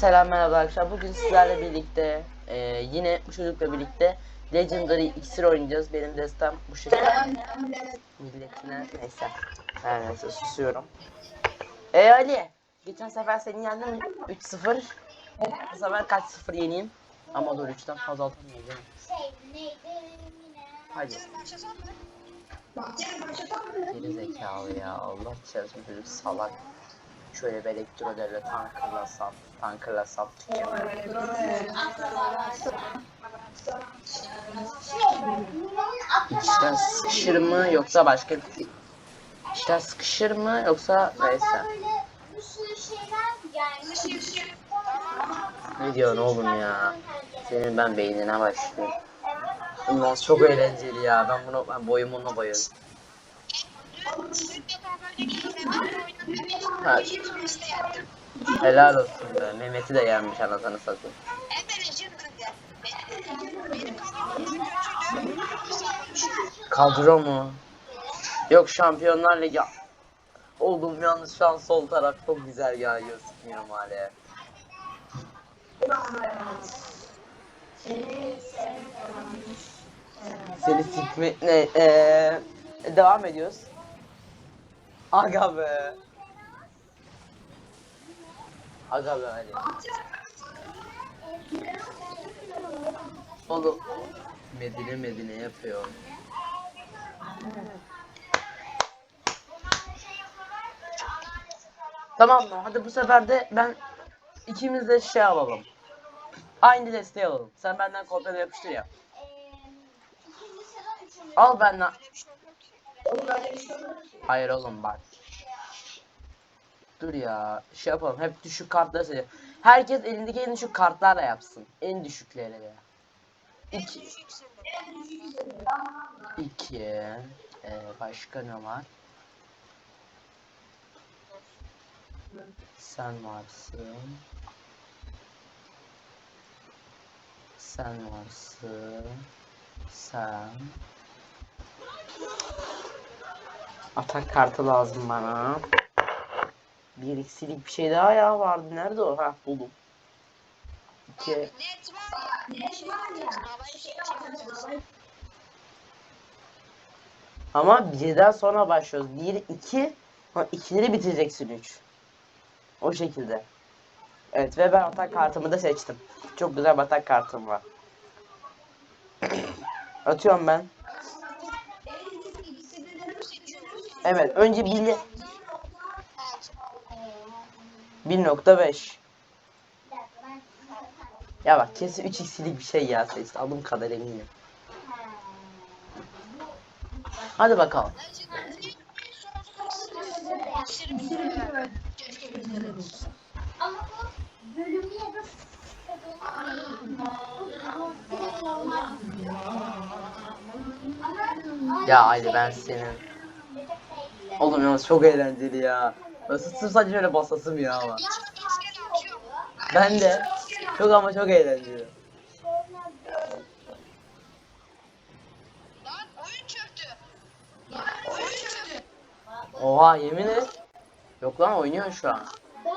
selam merhaba arkadaşlar. Bugün sizlerle birlikte e, yine bu çocukla birlikte Legendary iksir oynayacağız. Benim destem bu şekilde. Milletine neyse. Her neyse susuyorum. E Ali. Geçen sefer seni yendim 3-0. Bu sefer kaç 0 yeneyim? Ama dur 3'ten fazla atamayacağım. Hadi. Geri zekalı ya. Allah çarpsın çocuk salak. Şöyle bir elektro devre tankerlasam. Tankerlasam. İçten sıkışır mı yoksa başka bir? İçten sıkışır mı yoksa neyse. Ne diyorsun oğlum ya? Senin ben beynine başlıyorum. Bundan çok eğlenceli ya. Ben bunu ben boyumuna bayıldım. Ha. Helal olsun be. Mehmet'i de yenmiş anasını satayım. Kadro mu? Yok Şampiyonlar Ligi. Oğlum yalnız şu an sol taraf çok güzel ya gözükmüyor hala. Seni sikme ne eee devam ediyoruz. Aga be. Aga be Ali. Oğlum Medine Medine yapıyor. Tamam mı? Hadi bu sefer de ben ikimiz de şey alalım. Aynı desteği alalım. Sen benden kopyala yapıştır ya. Al benden. Hayır oğlum bak. Dur ya. Şey yapalım. Hep düşük kartları seçelim. Herkes elindeki en düşük kartlarla yapsın. En düşükleriyle. İki. İki. Ee, başka ne var? Sen varsın. Sen varsın. Sen. Atak kartı lazım bana. Bir iksilik bir şey daha ya vardı. Nerede o? Ha buldum. İki. Ama birden sonra başlıyoruz. Bir, iki. Ha, ikileri bitireceksin üç. O şekilde. Evet ve ben atak kartımı da seçtim. Çok güzel bir atak kartım var. Atıyorum ben. Evet önce 1 1.5 Ya bak kesin 3 x'lik bir şey ya seçti. Adım kadar eminim. Hadi bakalım. Ya Ali ben senin. Oğlum yalnız çok eğlenceli ya. Nasıl sırf sadece şöyle basasım ya ama. Ben de. Çok ama çok eğlenceli. Oha yemin et. Yok lan oynuyor şu an. Ben.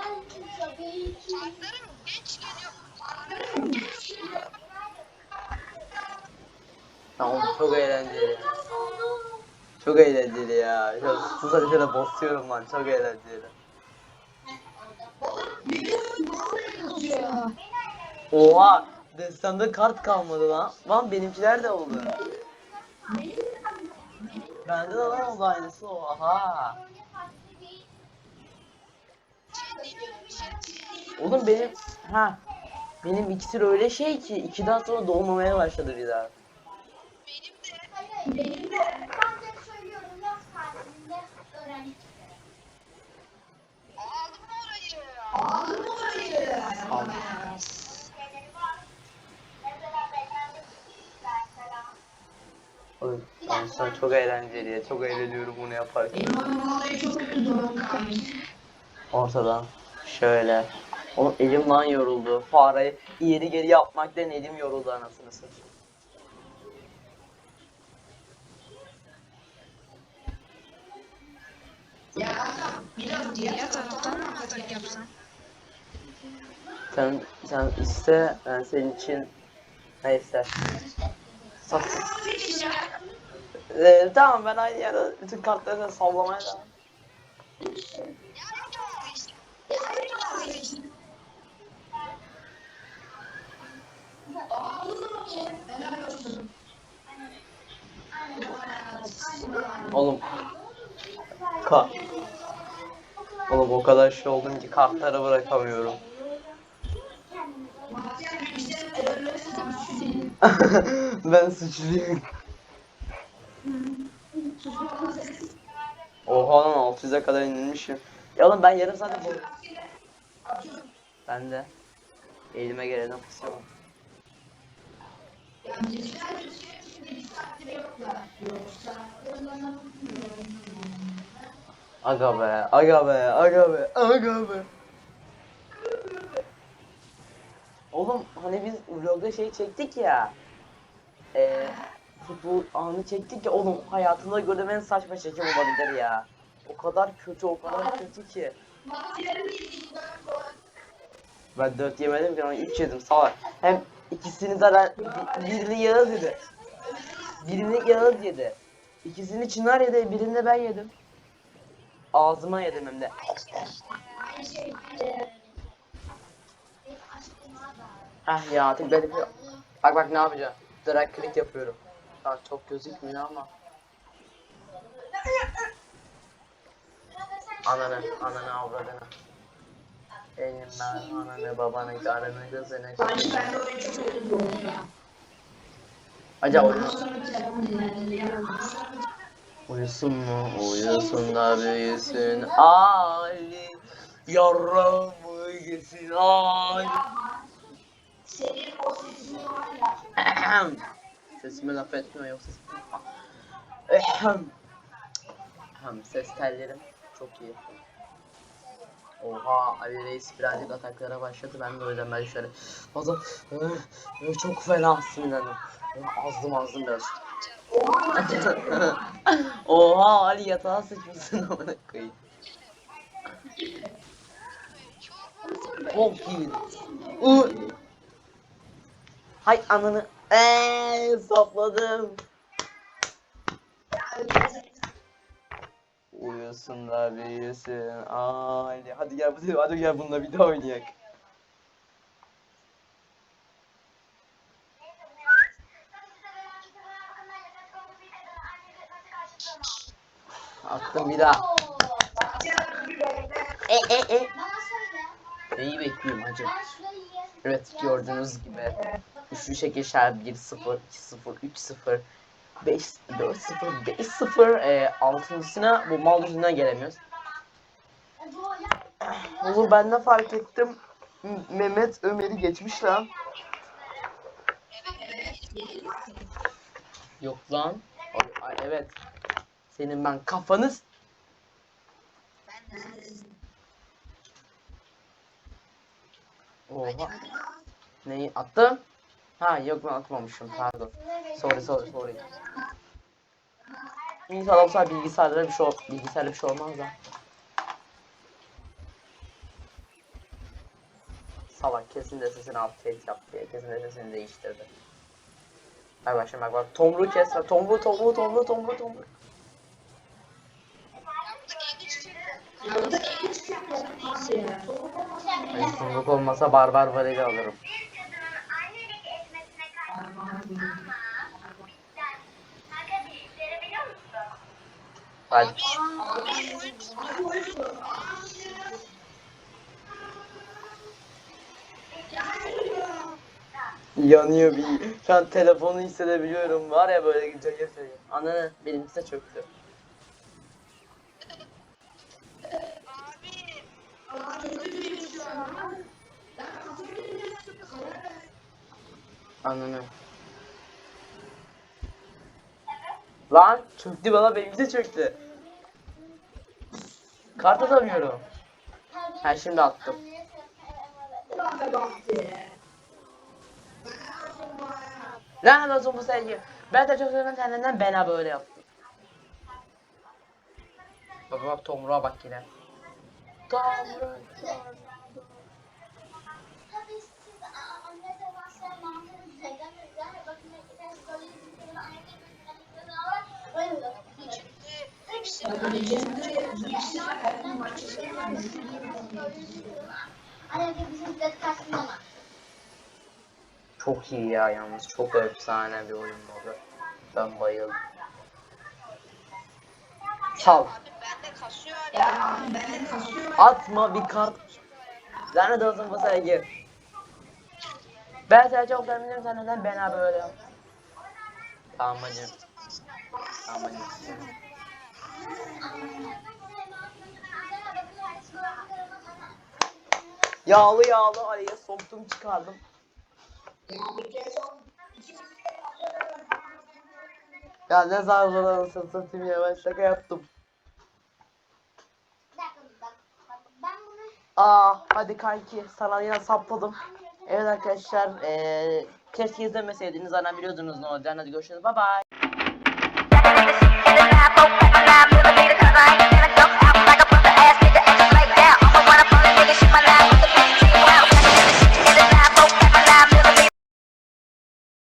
Tamam çok eğlenceli. Çok eğlenceli ya. Sırf sadece şöyle basıyorum lan çok eğlenceli. Oha destemde kart kalmadı lan. Lan benimkiler de oldu. Bende de lan oldu aynısı oha. Oğlum benim ha benim iksir öyle şey ki ikiden sonra doğmamaya başladı bir daha. Benim de. Benim de. Aldım orayı. Aldım orayı. Al. Oğlum ben şu an çok eğlenceli ya. Çok eğleniyorum bunu yaparken. Ortadan şöyle. Oğlum elim lan yoruldu. Fareyi ileri geri yapmaktan elim yoruldu anasını satayım. Ya biraz diğer taraftan mı atak yapsam? Sen sen iste ben senin için neyse. Sat. Ee, tamam ben aynı yerde bütün kartları sallamaya devam. Oğlum. Ka Oğlum o kadar şey oldum ki kartları bırakamıyorum. ben suçluyum. Oha lan 600'e kadar inilmişim. Ya oğlum ben yarım saat bu. Ben de. Elime gelelim kısmı. Aga be, aga be, aga be, aga be. Oğlum hani biz vlogda şey çektik ya. Eee futbol anı çektik ya oğlum hayatımda gördüğüm en saçma çekim olabilir ya. O kadar kötü, o kadar kötü ki. Ben 4 yemedim ki ama 3 yedim salak. Hem ikisini zaten bi- birini Yağız yedi. Birini Yağız yedi. İkisini Çınar yedi, birini de ben yedim. Ağzıma yedim hem de. Hah ya artık böyle bir... Bak bak ne yapacağım. Drag click yapıyorum. Ha, çok gözükmüyor ama. Ananı, ananı avradını. Benim ben ananı babanı karını kızını. Acaba uyusun. Uyusun mu? Uyusun da büyüsün. Ali. Yaramı yesin Ali. Ahem. Sesime laf etmiyor yoksa Ahem. Ahem. Ses tellerim çok iyi. Oha Ali Reis birazcık ataklara başladı. Ben de o yüzden ben şöyle fazla Öh, çok fena sinirlendim. Azdım azdım biraz. Oha Ali yatağa sıçmışsın amına koyayım. İyi. Uy. Hay ananı. Eee sapladım. Uyusun da büyüsün. Ali. Hadi gel hadi, hadi gel bununla bir daha oynayak. Attım bir daha. E e e. Neyi bekliyorum yiyesim. Evet gördüğünüz gibi üçlü şekeşer 1-0, 2-0, 3-0, 5 4-0, 5-0 e, altıncısına bu mal gelemiyoruz. Olur ben de fark ettim. Mehmet Ömer'i geçmiş lan. Yok lan. Ay, evet. Senin ben kafanız. Oha. Neyi attım? Ha yok ben atmamışım pardon. Sorry sorry sorry. İnşallah bu sefer bilgisayarda bir şey bilgisayarda bir şey olmaz da. Salak kesin de sesini update yaptı diye kesin de sesini değiştirdi. Bak bak şimdi bak bak tomruğu kes bak tomruğu tomruğu tomruğu tomruğu tomruğu. Ay tomruk olmasa barbar varıyla alırım. Hadi. Yanıyor bir. Şu an telefonu hissedebiliyorum. Var ya böyle gidecek söyleyeyim. Ananı benimkisi de çöktü. Ananı. Lan çöktü bana benimki çöktü. Kart atamıyorum. Ha şimdi attım. Lanet olsun bu sevgi. Ben de çok seviyorum senden bana böyle yaptın. Baba bak Tomruğa bak yine. Tomruk. Çok iyi ya yalnız çok efsane bir oyun modu. Ben bayıldım. Çal. Atma bir kart. Lanet olsun bu sevgi. Ben seni çok sevdim sen neden bana böyle? Tamam hacım. Tamam hacım. Yağlı yağlı araya soktum çıkardım. Ya ne zar zor anasını satayım ya ben şaka yaptım. Aa hadi kanki sana yine sapladım. Evet arkadaşlar eee keşke izlemeseydiniz zaten biliyordunuz ne olacağını. Hadi görüşürüz bye bye. bye.